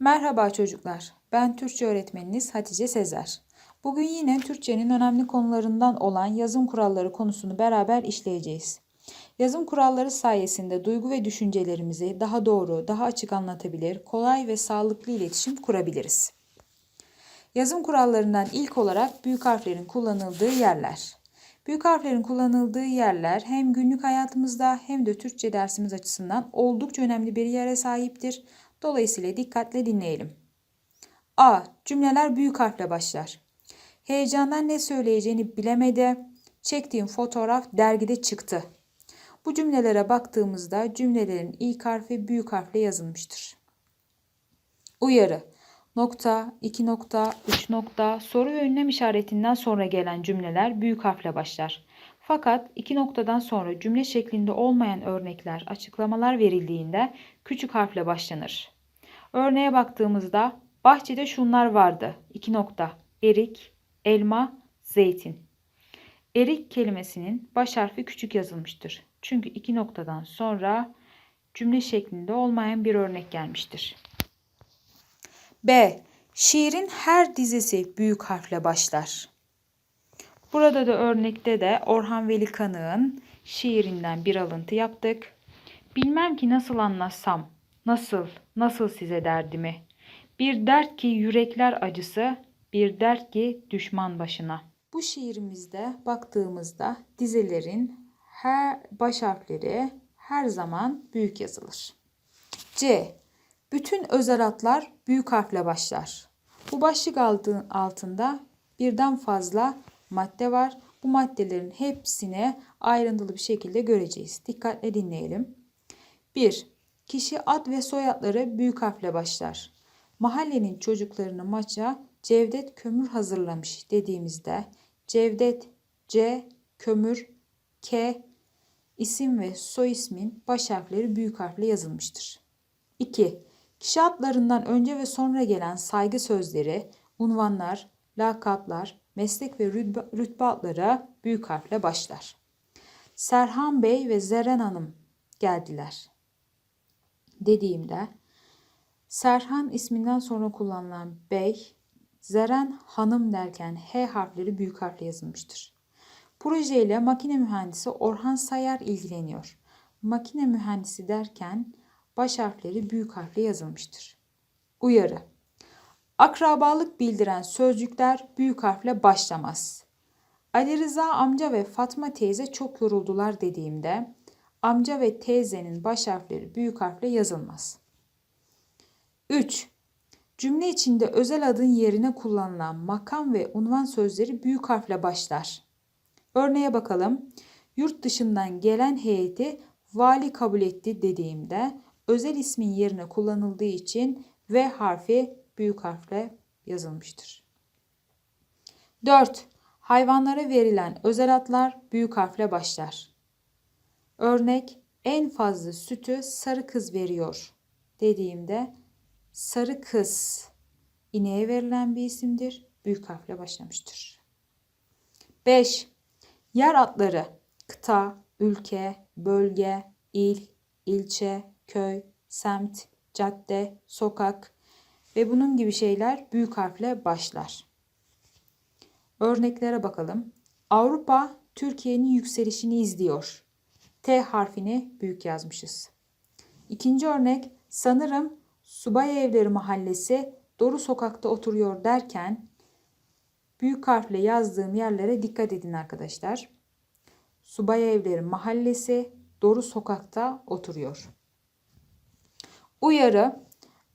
Merhaba çocuklar. Ben Türkçe öğretmeniniz Hatice Sezer. Bugün yine Türkçenin önemli konularından olan yazım kuralları konusunu beraber işleyeceğiz. Yazım kuralları sayesinde duygu ve düşüncelerimizi daha doğru, daha açık anlatabilir, kolay ve sağlıklı iletişim kurabiliriz. Yazım kurallarından ilk olarak büyük harflerin kullanıldığı yerler. Büyük harflerin kullanıldığı yerler hem günlük hayatımızda hem de Türkçe dersimiz açısından oldukça önemli bir yere sahiptir. Dolayısıyla dikkatle dinleyelim. A. Cümleler büyük harfle başlar. Heyecandan ne söyleyeceğini bilemedi. Çektiğim fotoğraf dergide çıktı. Bu cümlelere baktığımızda cümlelerin ilk harfi büyük harfle yazılmıştır. Uyarı nokta, iki nokta, üç nokta, soru ve ünlem işaretinden sonra gelen cümleler büyük harfle başlar. Fakat iki noktadan sonra cümle şeklinde olmayan örnekler, açıklamalar verildiğinde küçük harfle başlanır. Örneğe baktığımızda bahçede şunlar vardı. İki nokta. Erik, elma, zeytin. Erik kelimesinin baş harfi küçük yazılmıştır. Çünkü iki noktadan sonra cümle şeklinde olmayan bir örnek gelmiştir. B. Şiirin her dizesi büyük harfle başlar. Burada da örnekte de Orhan Veli Kanık'ın şiirinden bir alıntı yaptık. Bilmem ki nasıl anlatsam, nasıl, nasıl size derdimi. Bir dert ki yürekler acısı, bir dert ki düşman başına. Bu şiirimizde baktığımızda dizelerin her baş harfleri her zaman büyük yazılır. C. Bütün özel adlar büyük harfle başlar. Bu başlık altında birden fazla madde var. Bu maddelerin hepsini ayrıntılı bir şekilde göreceğiz. Dikkatle dinleyelim. 1. Kişi ad ve soyadları büyük harfle başlar. Mahallenin çocuklarını maça Cevdet kömür hazırlamış dediğimizde Cevdet C, kömür K, isim ve soy ismin baş harfleri büyük harfle yazılmıştır. 2. Kişi adlarından önce ve sonra gelen saygı sözleri, unvanlar, lakaplar, meslek ve rütbe, rütbe büyük harfle başlar. Serhan Bey ve Zeren Hanım geldiler. Dediğimde Serhan isminden sonra kullanılan bey, Zeren Hanım derken H harfleri büyük harfle yazılmıştır. Proje ile makine mühendisi Orhan Sayar ilgileniyor. Makine mühendisi derken baş harfleri büyük harfle yazılmıştır. Uyarı Akrabalık bildiren sözcükler büyük harfle başlamaz. Ali Rıza amca ve Fatma teyze çok yoruldular dediğimde amca ve teyzenin baş harfleri büyük harfle yazılmaz. 3. Cümle içinde özel adın yerine kullanılan makam ve unvan sözleri büyük harfle başlar. Örneğe bakalım. Yurt dışından gelen heyeti vali kabul etti dediğimde özel ismin yerine kullanıldığı için V harfi büyük harfle yazılmıştır. 4. Hayvanlara verilen özel adlar büyük harfle başlar. Örnek en fazla sütü sarı kız veriyor dediğimde sarı kız ineğe verilen bir isimdir. Büyük harfle başlamıştır. 5. Yer adları kıta, ülke, bölge, il, ilçe, köy, semt, cadde, sokak ve bunun gibi şeyler büyük harfle başlar. Örneklere bakalım. Avrupa Türkiye'nin yükselişini izliyor. T harfini büyük yazmışız. İkinci örnek sanırım Subay Evleri Mahallesi Doru Sokak'ta oturuyor derken büyük harfle yazdığım yerlere dikkat edin arkadaşlar. Subay Evleri Mahallesi Doru Sokak'ta oturuyor. Uyarı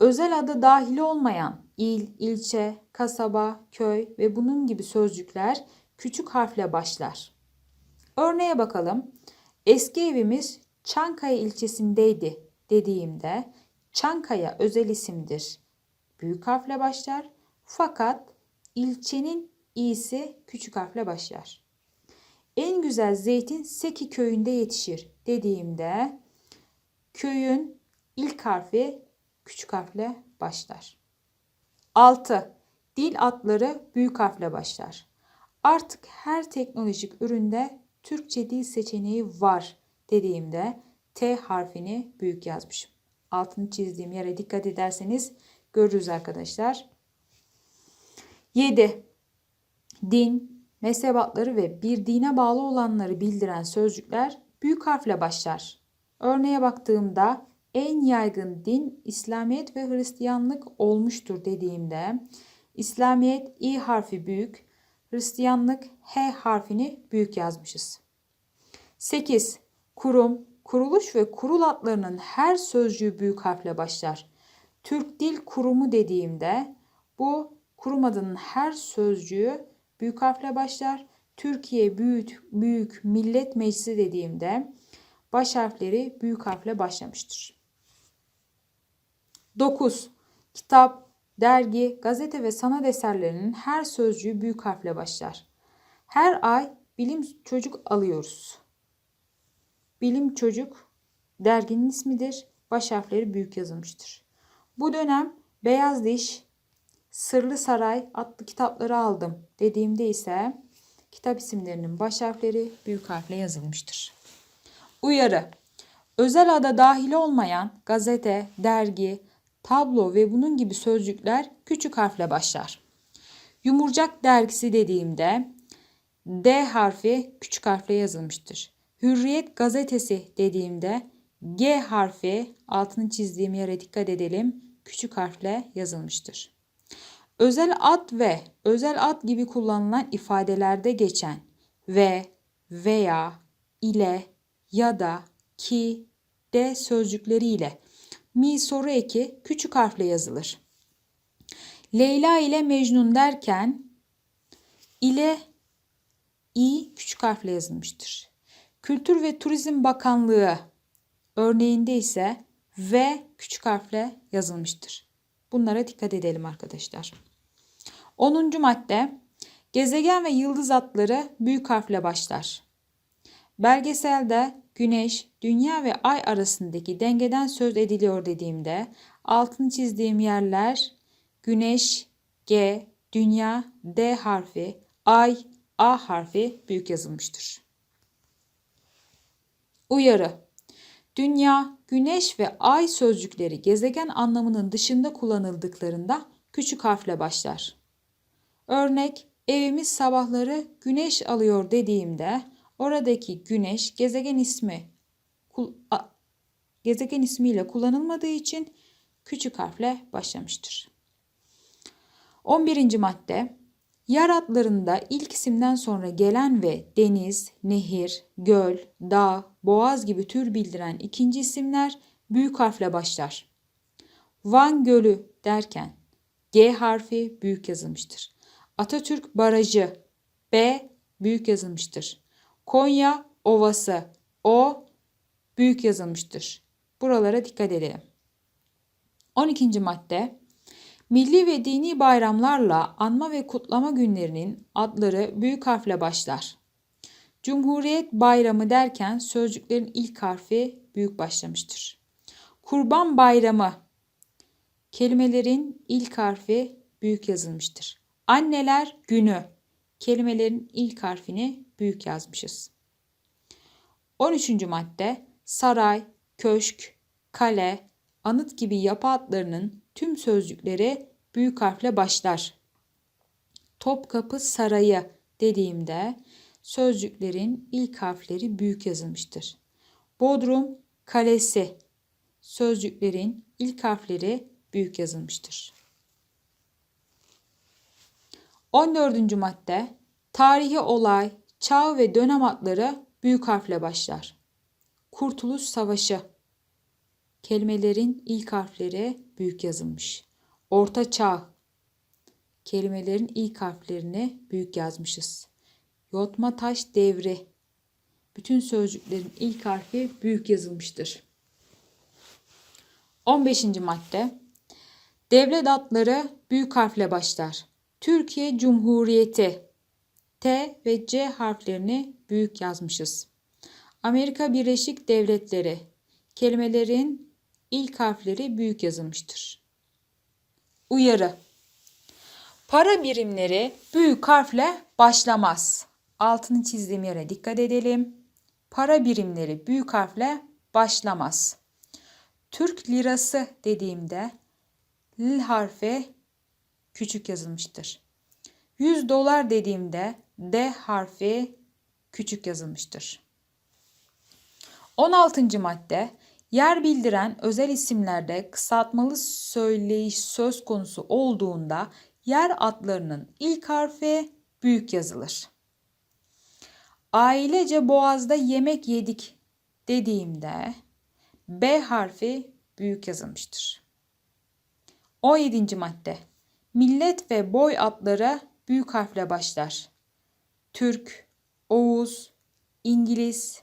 özel adı dahil olmayan il, ilçe, kasaba, köy ve bunun gibi sözcükler küçük harfle başlar. Örneğe bakalım. Eski evimiz Çankaya ilçesindeydi dediğimde Çankaya özel isimdir. Büyük harfle başlar. Fakat ilçenin i'si küçük harfle başlar. En güzel zeytin Seki köyünde yetişir dediğimde köyün ilk harfi küçük harfle başlar. 6. Dil adları büyük harfle başlar. Artık her teknolojik üründe Türkçe dil seçeneği var dediğimde T harfini büyük yazmışım. Altını çizdiğim yere dikkat ederseniz görürüz arkadaşlar. 7. Din, mezhebatları ve bir dine bağlı olanları bildiren sözcükler büyük harfle başlar. Örneğe baktığımda en yaygın din İslamiyet ve Hristiyanlık olmuştur dediğimde İslamiyet i harfi büyük, Hristiyanlık h harfini büyük yazmışız. 8. Kurum, kuruluş ve kurul adlarının her sözcüğü büyük harfle başlar. Türk Dil Kurumu dediğimde bu kurum adının her sözcüğü büyük harfle başlar. Türkiye Büyük, Büyük Millet Meclisi dediğimde baş harfleri büyük harfle başlamıştır. 9. Kitap, dergi, gazete ve sanat eserlerinin her sözcüğü büyük harfle başlar. Her ay bilim çocuk alıyoruz. Bilim Çocuk derginin ismidir. Baş harfleri büyük yazılmıştır. Bu dönem Beyaz Diş, Sırlı Saray adlı kitapları aldım dediğimde ise kitap isimlerinin baş harfleri büyük harfle yazılmıştır. Uyarı Özel ada dahil olmayan gazete, dergi, tablo ve bunun gibi sözcükler küçük harfle başlar. Yumurcak dergisi dediğimde D harfi küçük harfle yazılmıştır. Hürriyet gazetesi dediğimde G harfi altını çizdiğim yere dikkat edelim küçük harfle yazılmıştır. Özel ad ve özel ad gibi kullanılan ifadelerde geçen ve, veya, ile, ya da, ki, de sözcükleriyle mi soru eki küçük harfle yazılır. Leyla ile Mecnun derken ile i küçük harfle yazılmıştır. Kültür ve Turizm Bakanlığı örneğinde ise V küçük harfle yazılmıştır. Bunlara dikkat edelim arkadaşlar. 10. madde Gezegen ve yıldız adları büyük harfle başlar. Belgeselde Güneş, Dünya ve Ay arasındaki dengeden söz ediliyor dediğimde altını çizdiğim yerler Güneş, G, Dünya, D harfi, Ay, A harfi büyük yazılmıştır. Uyarı Dünya, Güneş ve Ay sözcükleri gezegen anlamının dışında kullanıldıklarında küçük harfle başlar. Örnek, evimiz sabahları güneş alıyor dediğimde oradaki güneş gezegen ismi gezegen ismiyle kullanılmadığı için küçük harfle başlamıştır. 11. madde Yer adlarında ilk isimden sonra gelen ve deniz, nehir, göl, dağ, boğaz gibi tür bildiren ikinci isimler büyük harfle başlar. Van Gölü derken G harfi büyük yazılmıştır. Atatürk Barajı B büyük yazılmıştır. Konya Ovası O büyük yazılmıştır. Buralara dikkat edelim. 12. madde Milli ve dini bayramlarla anma ve kutlama günlerinin adları büyük harfle başlar. Cumhuriyet Bayramı derken sözcüklerin ilk harfi büyük başlamıştır. Kurban Bayramı kelimelerin ilk harfi büyük yazılmıştır. Anneler Günü kelimelerin ilk harfini büyük yazmışız. 13. madde saray, köşk, kale, anıt gibi yapı adlarının tüm sözcükleri büyük harfle başlar. Topkapı Sarayı dediğimde sözcüklerin ilk harfleri büyük yazılmıştır. Bodrum Kalesi sözcüklerin ilk harfleri büyük yazılmıştır. 14. madde tarihi olay, çağ ve dönem adları büyük harfle başlar. Kurtuluş Savaşı kelimelerin ilk harfleri büyük yazılmış. Orta Çağ kelimelerin ilk harflerini büyük yazmışız. Yotma taş devri bütün sözcüklerin ilk harfi büyük yazılmıştır. 15. madde Devlet adları büyük harfle başlar. Türkiye Cumhuriyeti T ve C harflerini büyük yazmışız. Amerika Birleşik Devletleri kelimelerin ilk harfleri büyük yazılmıştır. Uyarı Para birimleri büyük harfle başlamaz. Altını çizdiğim yere dikkat edelim. Para birimleri büyük harfle başlamaz. Türk lirası dediğimde L harfi küçük yazılmıştır. 100 dolar dediğimde D harfi küçük yazılmıştır. 16. madde yer bildiren özel isimlerde kısaltmalı söyleyiş söz konusu olduğunda yer adlarının ilk harfi büyük yazılır. Ailece boğazda yemek yedik dediğimde B harfi büyük yazılmıştır. 17. madde Millet ve boy adları büyük harfle başlar. Türk, Oğuz, İngiliz.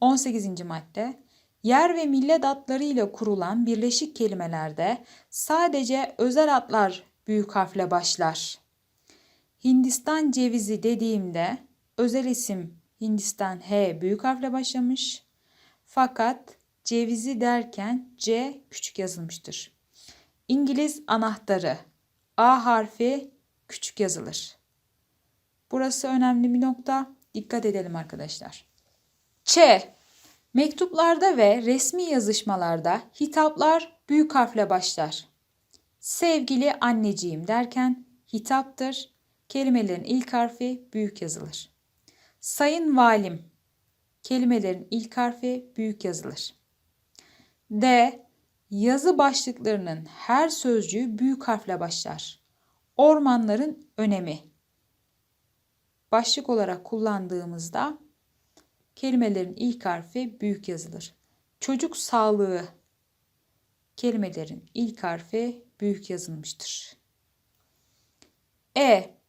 18. madde Yer ve millet adları ile kurulan birleşik kelimelerde sadece özel adlar büyük harfle başlar. Hindistan cevizi dediğimde özel isim Hindistan H büyük harfle başlamış. Fakat cevizi derken C küçük yazılmıştır. İngiliz anahtarı A harfi küçük yazılır. Burası önemli bir nokta. Dikkat edelim arkadaşlar. Ç. Mektuplarda ve resmi yazışmalarda hitaplar büyük harfle başlar. Sevgili anneciğim derken hitaptır. Kelimelerin ilk harfi büyük yazılır. Sayın valim kelimelerin ilk harfi büyük yazılır. D. Yazı başlıklarının her sözcüğü büyük harfle başlar. Ormanların önemi. Başlık olarak kullandığımızda kelimelerin ilk harfi büyük yazılır. Çocuk sağlığı kelimelerin ilk harfi büyük yazılmıştır. E.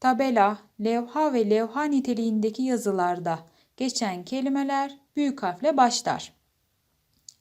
Tabela, levha ve levha niteliğindeki yazılarda geçen kelimeler büyük harfle başlar.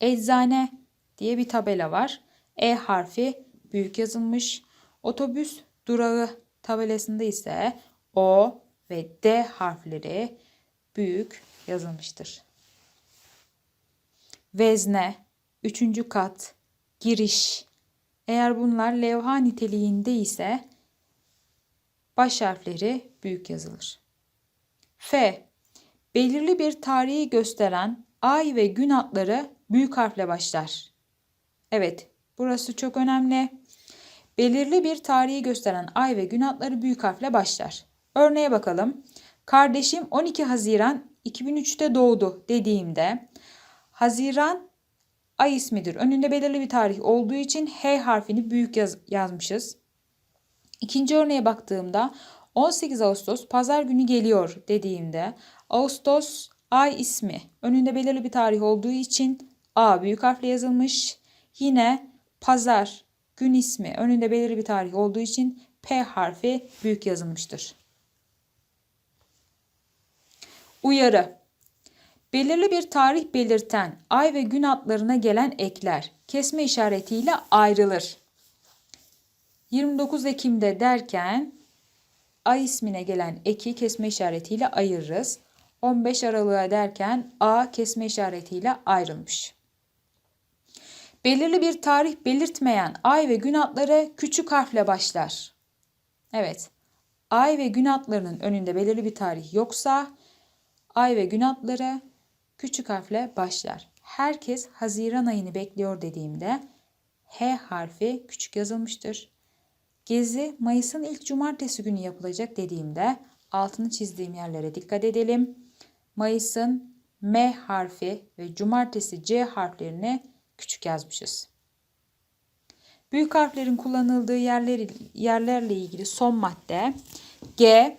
Eczane diye bir tabela var. E harfi büyük yazılmış. Otobüs durağı tabelasında ise O ve D harfleri büyük yazılmıştır. Vezne, üçüncü kat, giriş. Eğer bunlar levha niteliğinde ise baş harfleri büyük yazılır. F. Belirli bir tarihi gösteren ay ve gün adları büyük harfle başlar. Evet, burası çok önemli. Belirli bir tarihi gösteren ay ve gün adları büyük harfle başlar. Örneğe bakalım. Kardeşim 12 Haziran 2003'te doğdu dediğimde Haziran ay ismidir. Önünde belirli bir tarih olduğu için H harfini büyük yaz yazmışız. İkinci örneğe baktığımda 18 Ağustos pazar günü geliyor dediğimde Ağustos ay ismi önünde belirli bir tarih olduğu için A büyük harfle yazılmış. Yine pazar gün ismi önünde belirli bir tarih olduğu için P harfi büyük yazılmıştır. Uyarı Belirli bir tarih belirten ay ve gün adlarına gelen ekler kesme işaretiyle ayrılır. 29 Ekim'de derken ay ismine gelen eki kesme işaretiyle ayırırız. 15 Aralık'a derken A kesme işaretiyle ayrılmış. Belirli bir tarih belirtmeyen ay ve gün adları küçük harfle başlar. Evet, ay ve gün adlarının önünde belirli bir tarih yoksa ay ve gün adları küçük harfle başlar. Herkes Haziran ayını bekliyor dediğimde H harfi küçük yazılmıştır. Gezi Mayıs'ın ilk cumartesi günü yapılacak dediğimde altını çizdiğim yerlere dikkat edelim. Mayıs'ın M harfi ve cumartesi C harflerini küçük yazmışız. Büyük harflerin kullanıldığı yerler, yerlerle ilgili son madde G.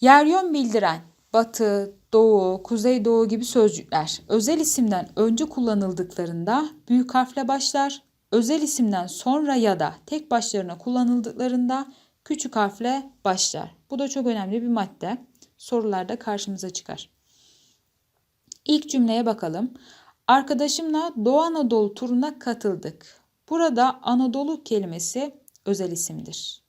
Yer yön bildiren batı, doğu, kuzeydoğu gibi sözcükler özel isimden önce kullanıldıklarında büyük harfle başlar. Özel isimden sonra ya da tek başlarına kullanıldıklarında küçük harfle başlar. Bu da çok önemli bir madde. Sorularda karşımıza çıkar. İlk cümleye bakalım. Arkadaşımla Doğu Anadolu turuna katıldık. Burada Anadolu kelimesi özel isimdir.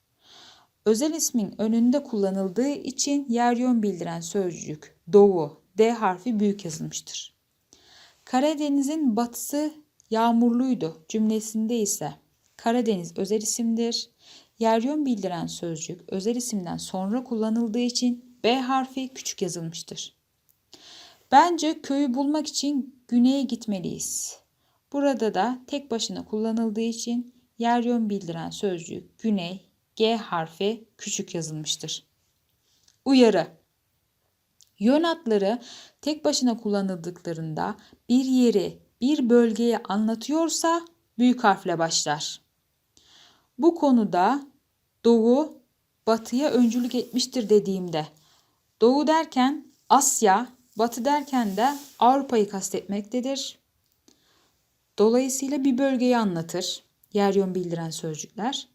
Özel ismin önünde kullanıldığı için yer yön bildiren sözcük doğu D harfi büyük yazılmıştır. Karadeniz'in batısı yağmurluydu cümlesinde ise Karadeniz özel isimdir. Yer yön bildiren sözcük özel isimden sonra kullanıldığı için B harfi küçük yazılmıştır. Bence köyü bulmak için güneye gitmeliyiz. Burada da tek başına kullanıldığı için yer yön bildiren sözcük güney G harfi küçük yazılmıştır. Uyarı Yön adları tek başına kullanıldıklarında bir yeri, bir bölgeyi anlatıyorsa büyük harfle başlar. Bu konuda doğu batıya öncülük etmiştir dediğimde doğu derken Asya, batı derken de Avrupa'yı kastetmektedir. Dolayısıyla bir bölgeyi anlatır. Yer yön bildiren sözcükler.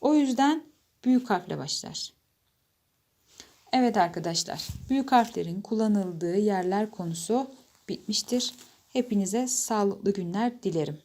O yüzden büyük harfle başlar. Evet arkadaşlar, büyük harflerin kullanıldığı yerler konusu bitmiştir. Hepinize sağlıklı günler dilerim.